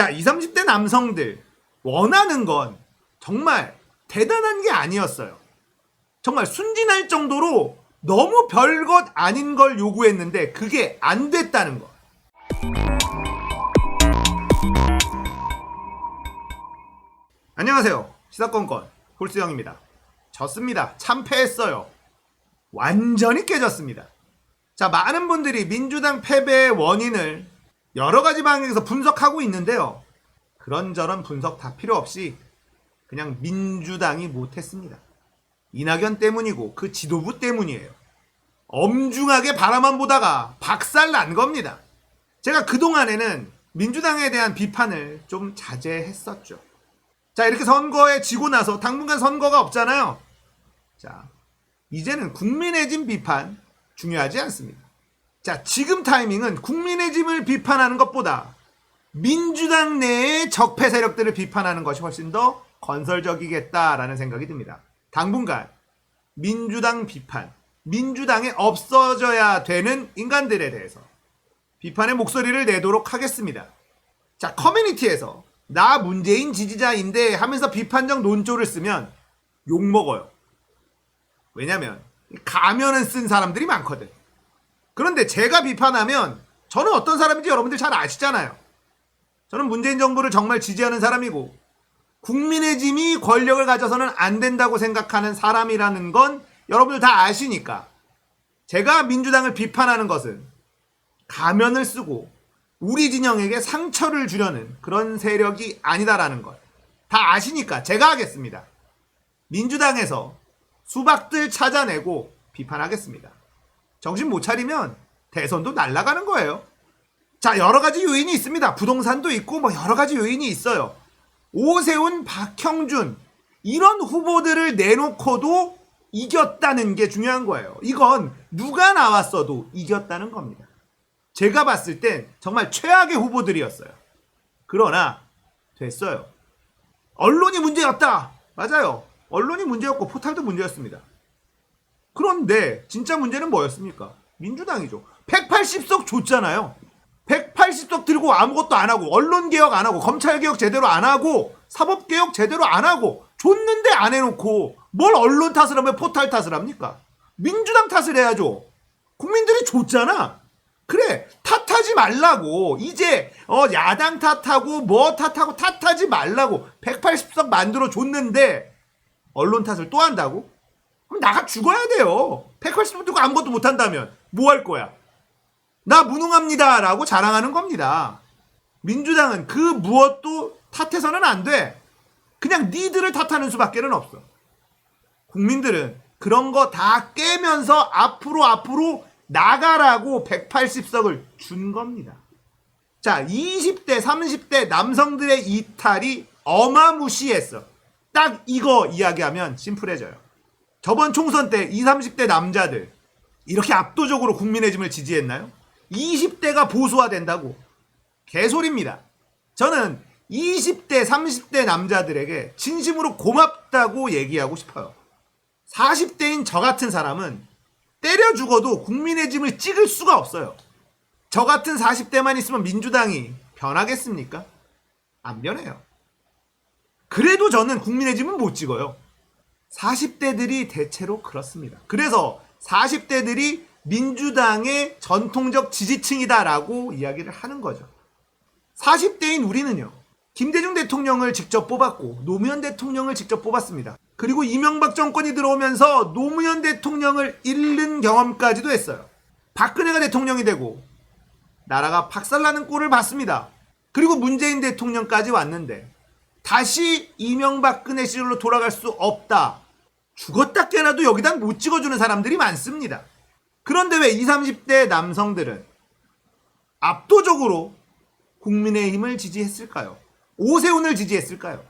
자, 20, 30대 남성들 원하는 건 정말 대단한 게 아니었어요. 정말 순진할 정도로 너무 별것 아닌 걸 요구했는데 그게 안 됐다는 거. 안녕하세요. 시사건건 홀수영입니다. 졌습니다. 참패했어요. 완전히 깨졌습니다. 자, 많은 분들이 민주당 패배의 원인을 여러 가지 방향에서 분석하고 있는데요. 그런저런 분석 다 필요 없이 그냥 민주당이 못했습니다. 이낙연 때문이고 그 지도부 때문이에요. 엄중하게 바라만 보다가 박살 난 겁니다. 제가 그동안에는 민주당에 대한 비판을 좀 자제했었죠. 자, 이렇게 선거에 지고 나서 당분간 선거가 없잖아요. 자, 이제는 국민의 짐 비판 중요하지 않습니다. 자, 지금 타이밍은 국민의 짐을 비판하는 것보다 민주당 내의 적폐 세력들을 비판하는 것이 훨씬 더 건설적이겠다라는 생각이 듭니다. 당분간 민주당 비판, 민주당에 없어져야 되는 인간들에 대해서 비판의 목소리를 내도록 하겠습니다. 자, 커뮤니티에서 나 문재인 지지자인데 하면서 비판적 논조를 쓰면 욕먹어요. 왜냐면 가면은 쓴 사람들이 많거든. 그런데 제가 비판하면 저는 어떤 사람인지 여러분들 잘 아시잖아요. 저는 문재인 정부를 정말 지지하는 사람이고 국민의 짐이 권력을 가져서는 안 된다고 생각하는 사람이라는 건 여러분들 다 아시니까 제가 민주당을 비판하는 것은 가면을 쓰고 우리 진영에게 상처를 주려는 그런 세력이 아니다라는 것 다 아시니까 제가 하겠습니다. 민주당에서 수박들 찾아내고 비판하겠습니다. 정신 못 차리면 대선도 날아가는 거예요. 자, 여러 가지 요인이 있습니다. 부동산도 있고 뭐 여러 가지 요인이 있어요. 오세훈, 박형준 이런 후보들을 내놓고도 이겼다는 게 중요한 거예요. 이건 누가 나왔어도 이겼다는 겁니다. 제가 봤을 땐 정말 최악의 후보들이었어요. 그러나 됐어요. 언론이 문제였다. 맞아요. 언론이 문제였고 포탈도 문제였습니다. 그런데 진짜 문제는 뭐였습니까? 민주당이죠. 180석 줬잖아요. 180석 들고 아무것도 안 하고 언론 개혁 안 하고 검찰 개혁 제대로 안 하고 사법 개혁 제대로 안 하고 줬는데 안 해놓고 뭘 언론 탓을 하면 포탈 탓을 합니까? 민주당 탓을 해야죠. 국민들이 줬잖아. 그래 탓하지 말라고 이제 어 야당 탓하고 뭐 탓하고 탓하지 말라고 180석 만들어 줬는데 언론 탓을 또 한다고? 그럼 나가 죽어야 돼요. 180석 두고 아무것도 못 한다면 뭐 할 거야? 나 무능합니다 라고 자랑하는 겁니다. 민주당은 그 무엇도 탓해서는 안 돼. 그냥 니들을 탓하는 수밖에는 없어. 국민들은 그런 거 다 깨면서 앞으로 앞으로 나가라고 180석을 준 겁니다. 자, 20대, 30대 남성들의 이탈이 어마무시했어. 딱 이거 이야기하면 심플해져요. 저번 총선 때 20, 30대 남자들 이렇게 압도적으로 국민의 짐을 지지했나요? 20대가 보수화된다고. 개소리입니다. 저는 20대, 30대 남자들에게 진심으로 고맙다고 얘기하고 싶어요. 40대인 저 같은 사람은 때려 죽어도 국민의 짐을 찍을 수가 없어요. 저 같은 40대만 있으면 민주당이 변하겠습니까? 안 변해요. 그래도 저는 국민의 짐은 못 찍어요. 40대들이 대체로 그렇습니다. 그래서 40대들이 민주당의 전통적 지지층이다라고 이야기를 하는 거죠. 40대인 우리는요. 김대중 대통령을 직접 뽑았고 노무현 대통령을 직접 뽑았습니다. 그리고 이명박 정권이 들어오면서 노무현 대통령을 잃는 경험까지도 했어요. 박근혜가 대통령이 되고 나라가 박살나는 꼴을 봤습니다. 그리고 문재인 대통령까지 왔는데 다시 이명박근혜 시절로 돌아갈 수 없다. 죽었다 깨나도 여기다 못 찍어주는 사람들이 많습니다. 그런데 왜 20, 30대 남성들은 압도적으로 국민의힘을 지지했을까요? 오세훈을 지지했을까요?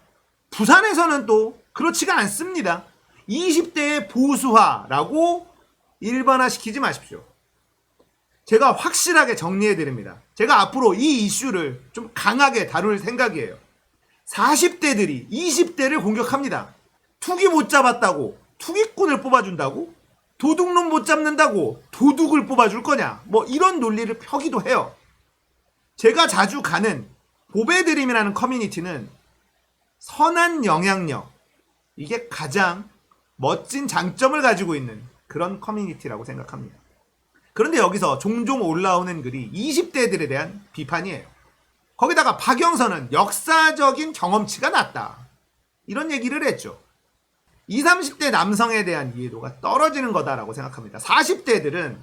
부산에서는 또 그렇지가 않습니다. 20대의 보수화라고 일반화시키지 마십시오. 제가 확실하게 정리해 드립니다. 제가 앞으로 이 이슈를 좀 강하게 다룰 생각이에요. 40대들이 20대를 공격합니다. 투기 못 잡았다고 투기꾼을 뽑아준다고? 도둑놈 못 잡는다고 도둑을 뽑아줄 거냐? 뭐 이런 논리를 펴기도 해요. 제가 자주 가는 보배드림이라는 커뮤니티는 선한 영향력 이게 가장 멋진 장점을 가지고 있는 그런 커뮤니티라고 생각합니다. 그런데 여기서 종종 올라오는 글이 20대들에 대한 비판이에요. 거기다가 박영선은 역사적인 경험치가 낮다. 이런 얘기를 했죠. 20, 30대 남성에 대한 이해도가 떨어지는 거다라고 생각합니다. 40대들은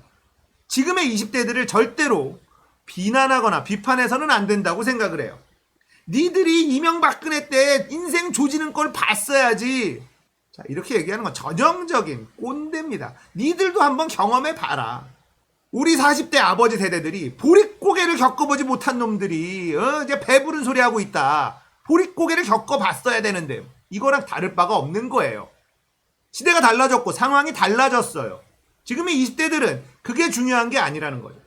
지금의 20대들을 절대로 비난하거나 비판해서는 안 된다고 생각을 해요. 니들이 이명박근혜 때 인생 조지는 걸 봤어야지. 자, 이렇게 얘기하는 건 전형적인 꼰대입니다. 니들도 한번 경험해 봐라. 우리 40대 아버지 세대들이 보릿고개를 겪어보지 못한 놈들이 어, 이제 배부른 소리 하고 있다. 보릿고개를 겪어봤어야 되는데 이거랑 다를 바가 없는 거예요. 시대가 달라졌고 상황이 달라졌어요. 지금의 20대들은 그게 중요한 게 아니라는 거죠.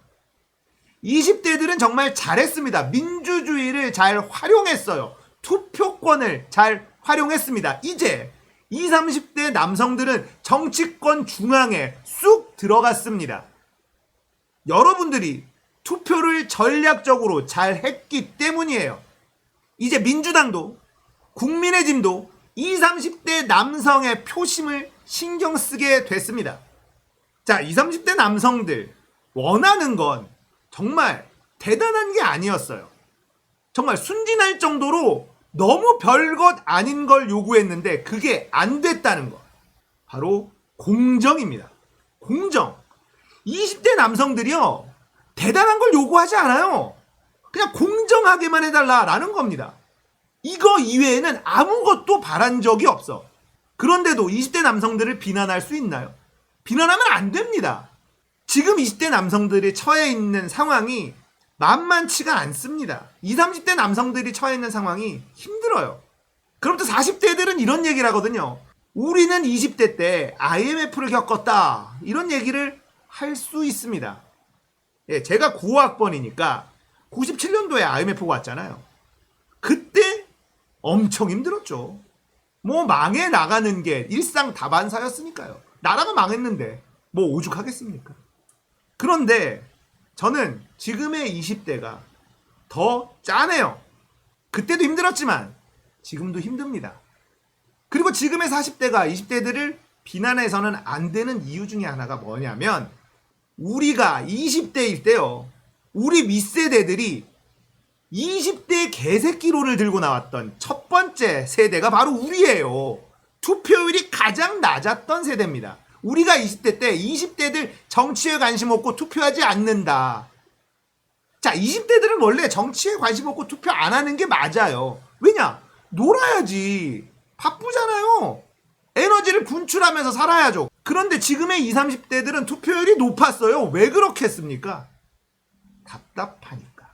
20대들은 정말 잘했습니다. 민주주의를 잘 활용했어요. 투표권을 잘 활용했습니다. 이제 20, 30대 남성들은 정치권 중앙에 쑥 들어갔습니다. 여러분들이 투표를 전략적으로 잘 했기 때문이에요. 이제 민주당도 국민의 짐도 20, 30대 남성의 표심을 신경 쓰게 됐습니다. 자, 20, 30대 남성들 원하는 건 정말 대단한 게 아니었어요. 정말 순진할 정도로 너무 별것 아닌 걸 요구했는데 그게 안 됐다는 거. 바로 공정입니다. 공정. 20대 남성들이요. 대단한 걸 요구하지 않아요. 그냥 공정하게만 해달라라는 겁니다. 이거 이외에는 아무것도 바란 적이 없어. 그런데도 20대 남성들을 비난할 수 있나요? 비난하면 안 됩니다. 지금 20대 남성들이 처해 있는 상황이 만만치가 않습니다. 20, 30대 남성들이 처해 있는 상황이 힘들어요. 그럼 또 40대들은 이런 얘기를 하거든요. 우리는 20대 때 IMF를 겪었다. 이런 얘기를 할 수 있습니다. 예, 제가 9학번이니까 97년도에 IMF가 왔잖아요. 그때 엄청 힘들었죠. 뭐 망해 나가는 게 일상 다반사였으니까요. 나라가 망했는데 뭐 오죽하겠습니까? 그런데 저는 지금의 20대가 더 짜네요. 그때도 힘들었지만 지금도 힘듭니다. 그리고 지금의 40대가 20대들을 비난해서는 안 되는 이유 중에 하나가 뭐냐면 우리가 20대일 때요. 우리 윗세대들이 20대 개새끼론을 들고 나왔던 첫 번째 세대가 바로 우리예요. 투표율이 가장 낮았던 세대입니다. 우리가 20대 때 20대들 정치에 관심 없고 투표하지 않는다. 자, 20대들은 원래 정치에 관심 없고 투표 안 하는 게 맞아요. 왜냐? 놀아야지. 에너지를 분출하면서 살아야죠. 그런데 지금의 20, 30대들은 투표율이 높았어요. 왜 그렇겠습니까? 답답하니까.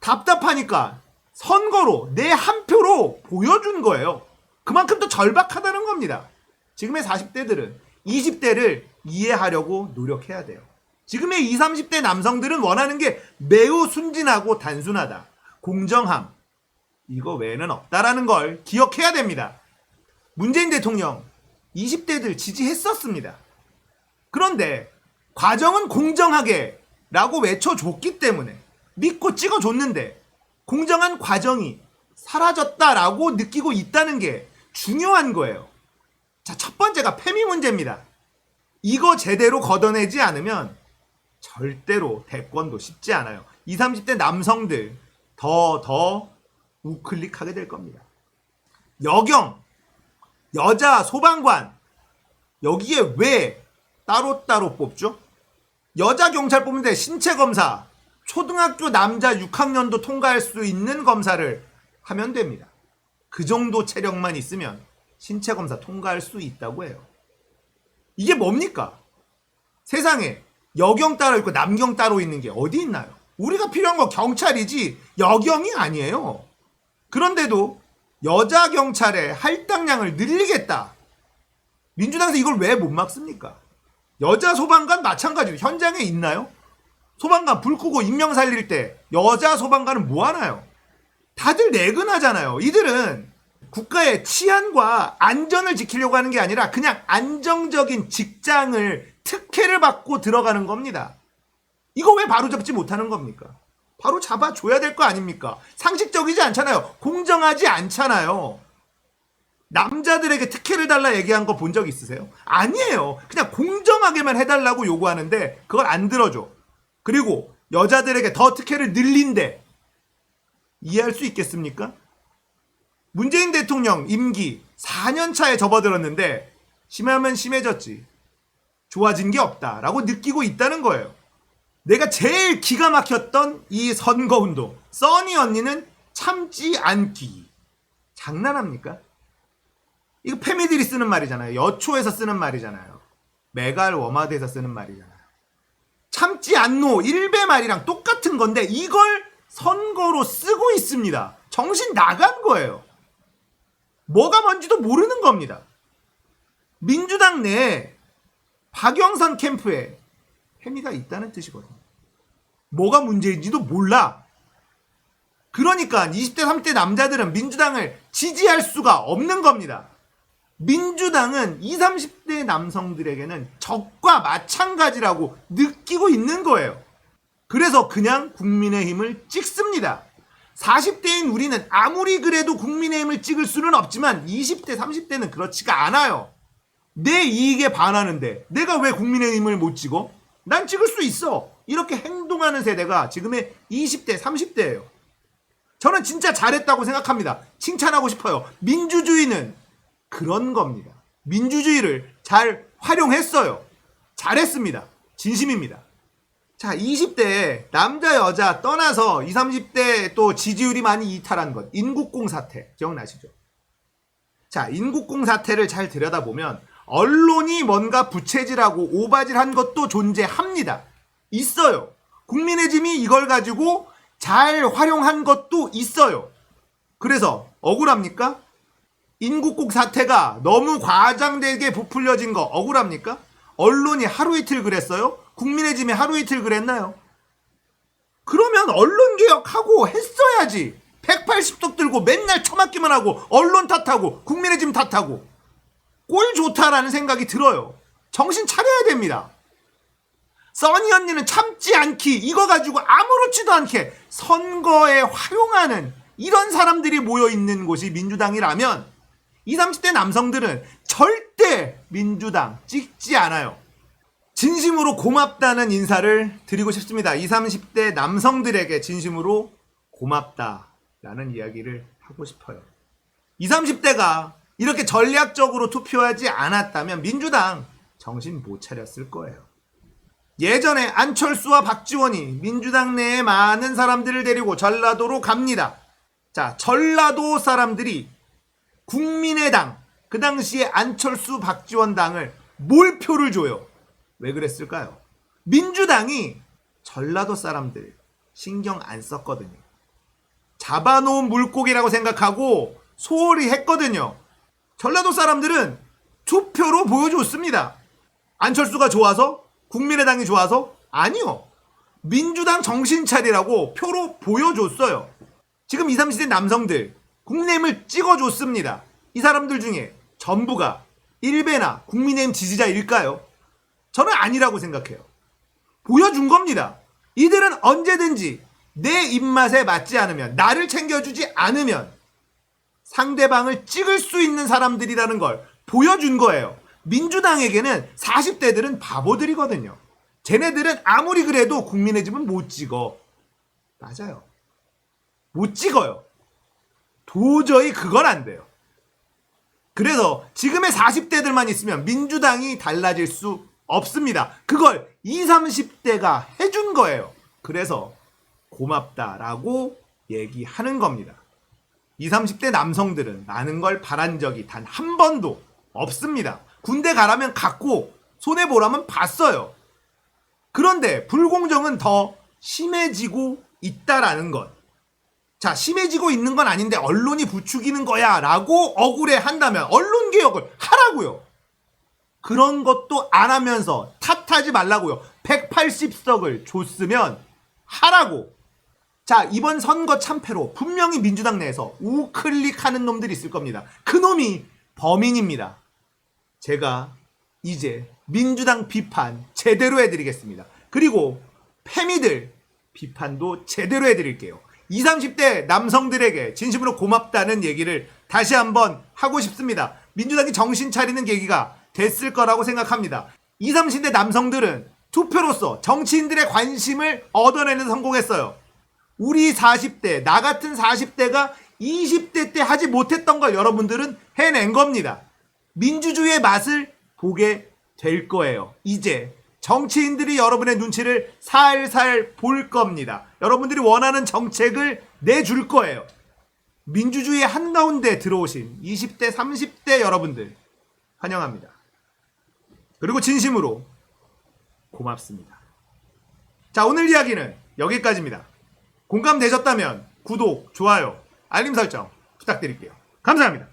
답답하니까 선거로 내 한 표로 보여준 거예요. 그만큼 더 절박하다는 겁니다. 지금의 40대들은 20대를 이해하려고 노력해야 돼요. 지금의 20, 30대 남성들은 원하는 게 매우 순진하고 단순하다. 공정함. 이거 외에는 없다라는 걸 기억해야 됩니다. 문재인 대통령 20대들 지지했었습니다. 그런데 과정은 공정하게 라고 외쳐줬기 때문에 믿고 찍어줬는데 공정한 과정이 사라졌다라고 느끼고 있다는 게 중요한 거예요. 자, 첫 번째가 페미 문제입니다. 이거 제대로 걷어내지 않으면 절대로 대권도 쉽지 않아요. 20, 30대 남성들 더, 더 우클릭하게 될 겁니다. 여경, 여자 소방관, 여기에 왜 따로따로 뽑죠? 여자 경찰 뽑는데 신체 검사, 초등학교 남자 6학년도 통과할 수 있는 검사를 하면 됩니다. 그 정도 체력만 있으면 신체 검사 통과할 수 있다고 해요. 이게 뭡니까? 세상에 여경 따로 있고 남경 따로 있는 게 어디 있나요? 우리가 필요한 거 경찰이지 여경이 아니에요. 그런데도 여자 경찰의 할당량을 늘리겠다. 민주당에서 이걸 왜 못 막습니까? 여자 소방관 마찬가지로 현장에 있나요? 소방관 불 끄고 인명 살릴 때 여자 소방관은 뭐 하나요? 다들 내근하잖아요. 이들은 국가의 치안과 안전을 지키려고 하는 게 아니라 그냥 안정적인 직장을 특혜를 받고 들어가는 겁니다. 이거 왜 바로 잡지 못하는 겁니까? 바로 잡아줘야 될 거 아닙니까? 상식적이지 않잖아요. 공정하지 않잖아요. 남자들에게 특혜를 달라 얘기한 거 본 적 있으세요? 아니에요. 그냥 공정하게만 해달라고 요구하는데 그걸 안 들어줘. 그리고 여자들에게 더 특혜를 늘린대. 이해할 수 있겠습니까? 문재인 대통령 임기 4년 차에 접어들었는데 심하면 심해졌지. 좋아진 게 없다라고 느끼고 있다는 거예요. 내가 제일 기가 막혔던 이 선거 운동. 써니 언니는 참지 않기. 장난합니까? 이거 페미들이 쓰는 말이잖아요. 여초에서 쓰는 말이잖아요. 메갈 워마드에서 쓰는 말이잖아요. 참지 않노 일베 말이랑 똑같은 건데 이걸 선거로 쓰고 있습니다. 정신 나간 거예요. 뭐가 뭔지도 모르는 겁니다. 민주당 내에 박영선 캠프에 혐의가 있다는 뜻이거든요. 뭐가 문제인지도 몰라. 그러니까 20대, 30대 남자들은 민주당을 지지할 수가 없는 겁니다. 민주당은 20, 30대 남성들에게는 적과 마찬가지라고 느끼고 있는 거예요. 그래서 그냥 국민의힘을 찍습니다. 40대인 우리는 아무리 그래도 국민의힘을 찍을 수는 없지만 20대, 30대는 그렇지가 않아요. 내 이익에 반하는데 내가 왜 국민의힘을 못 찍어? 난 찍을 수 있어. 이렇게 행동하는 세대가 지금의 20대, 30대예요. 저는 진짜 잘했다고 생각합니다. 칭찬하고 싶어요. 민주주의는 그런 겁니다. 민주주의를 잘 활용했어요. 잘했습니다. 진심입니다. 자, 20대 남자 여자 떠나서 20, 30대 또 지지율이 많이 이탈한 것. 인국공 사태 기억나시죠? 자, 인국공 사태를 잘 들여다보면 언론이 뭔가 부채질하고 오바질한 것도 존재합니다. 있어요. 국민의 짐이 이걸 가지고 잘 활용한 것도 있어요. 그래서 억울합니까? 인국곡 사태가 너무 과장되게 부풀려진 거 억울합니까? 언론이 하루 이틀 그랬어요? 국민의 짐이 하루 이틀 그랬나요? 그러면 언론 개혁하고 했어야지. 180석 들고 맨날 처맞기만 하고 언론 탓하고 국민의 짐 탓하고 꼴 좋다라는 생각이 들어요. 정신 차려야 됩니다. 써니 언니는 참지 않기 이거 가지고 아무렇지도 않게 선거에 활용하는 이런 사람들이 모여 있는 곳이 민주당이라면 20, 30대 남성들은 절대 민주당 찍지 않아요. 진심으로 고맙다는 인사를 드리고 싶습니다. 20, 30대 남성들에게 진심으로 고맙다라는 이야기를 하고 싶어요. 20, 30대가 이렇게 전략적으로 투표하지 않았다면 민주당 정신 못 차렸을 거예요. 예전에 안철수와 박지원이 민주당 내에 많은 사람들을 데리고 전라도로 갑니다. 자, 전라도 사람들이 국민의당, 그 당시에 안철수 박지원 당을 몰표를 줘요. 왜 그랬을까요? 민주당이 전라도 사람들 신경 안 썼거든요. 잡아놓은 물고기라고 생각하고 소홀히 했거든요. 전라도 사람들은 투표로 보여줬습니다. 안철수가 좋아서? 국민의당이 좋아서? 아니요. 민주당 정신 차리라고 표로 보여줬어요. 지금 20, 30대 남성들 국민의힘을 찍어줬습니다. 이 사람들 중에 전부가 일베나 국민의힘 지지자일까요? 저는 아니라고 생각해요. 보여준 겁니다. 이들은 언제든지 내 입맛에 맞지 않으면 나를 챙겨주지 않으면 상대방을 찍을 수 있는 사람들이라는 걸 보여준 거예요. 민주당에게는 40대들은 바보들이거든요. 쟤네들은 아무리 그래도 국민의 집은 못 찍어. 맞아요. 못 찍어요. 도저히 그건 안 돼요. 그래서 지금의 40대들만 있으면 민주당이 달라질 수 없습니다. 그걸 20, 30대가 해준 거예요. 그래서 고맙다라고 얘기하는 겁니다. 20, 30대 남성들은 많은 걸 바란 적이 단 한 번도 없습니다. 군대 가라면 갔고 손해보라면 봤어요. 그런데 불공정은 더 심해지고 있다라는 것. 자, 심해지고 있는 건 아닌데 언론이 부추기는 거야 라고 억울해 한다면 언론 개혁을 하라고요. 그런 것도 안 하면서 탓하지 말라고요. 180석을 줬으면 하라고. 자, 이번 선거 참패로 분명히 민주당 내에서 우클릭하는 놈들이 있을 겁니다. 그 놈이 범인입니다. 제가 이제 민주당 비판 제대로 해드리겠습니다. 그리고 패미들 비판도 제대로 해드릴게요. 20, 30대 남성들에게 진심으로 고맙다는 얘기를 다시 한번 하고 싶습니다. 민주당이 정신 차리는 계기가 됐을 거라고 생각합니다. 20, 30대 남성들은 투표로서 정치인들의 관심을 얻어내는 성공했어요. 우리 40대, 나 같은 40대가 20대 때 하지 못했던 걸 여러분들은 해낸 겁니다. 민주주의의 맛을 보게 될 거예요. 이제 정치인들이 여러분의 눈치를 살살 볼 겁니다. 여러분들이 원하는 정책을 내줄 거예요. 민주주의 한가운데 들어오신 20대, 30대 여러분들 환영합니다. 그리고 진심으로 고맙습니다. 자, 오늘 이야기는 여기까지입니다. 공감되셨다면 구독, 좋아요, 알림 설정 부탁드릴게요. 감사합니다.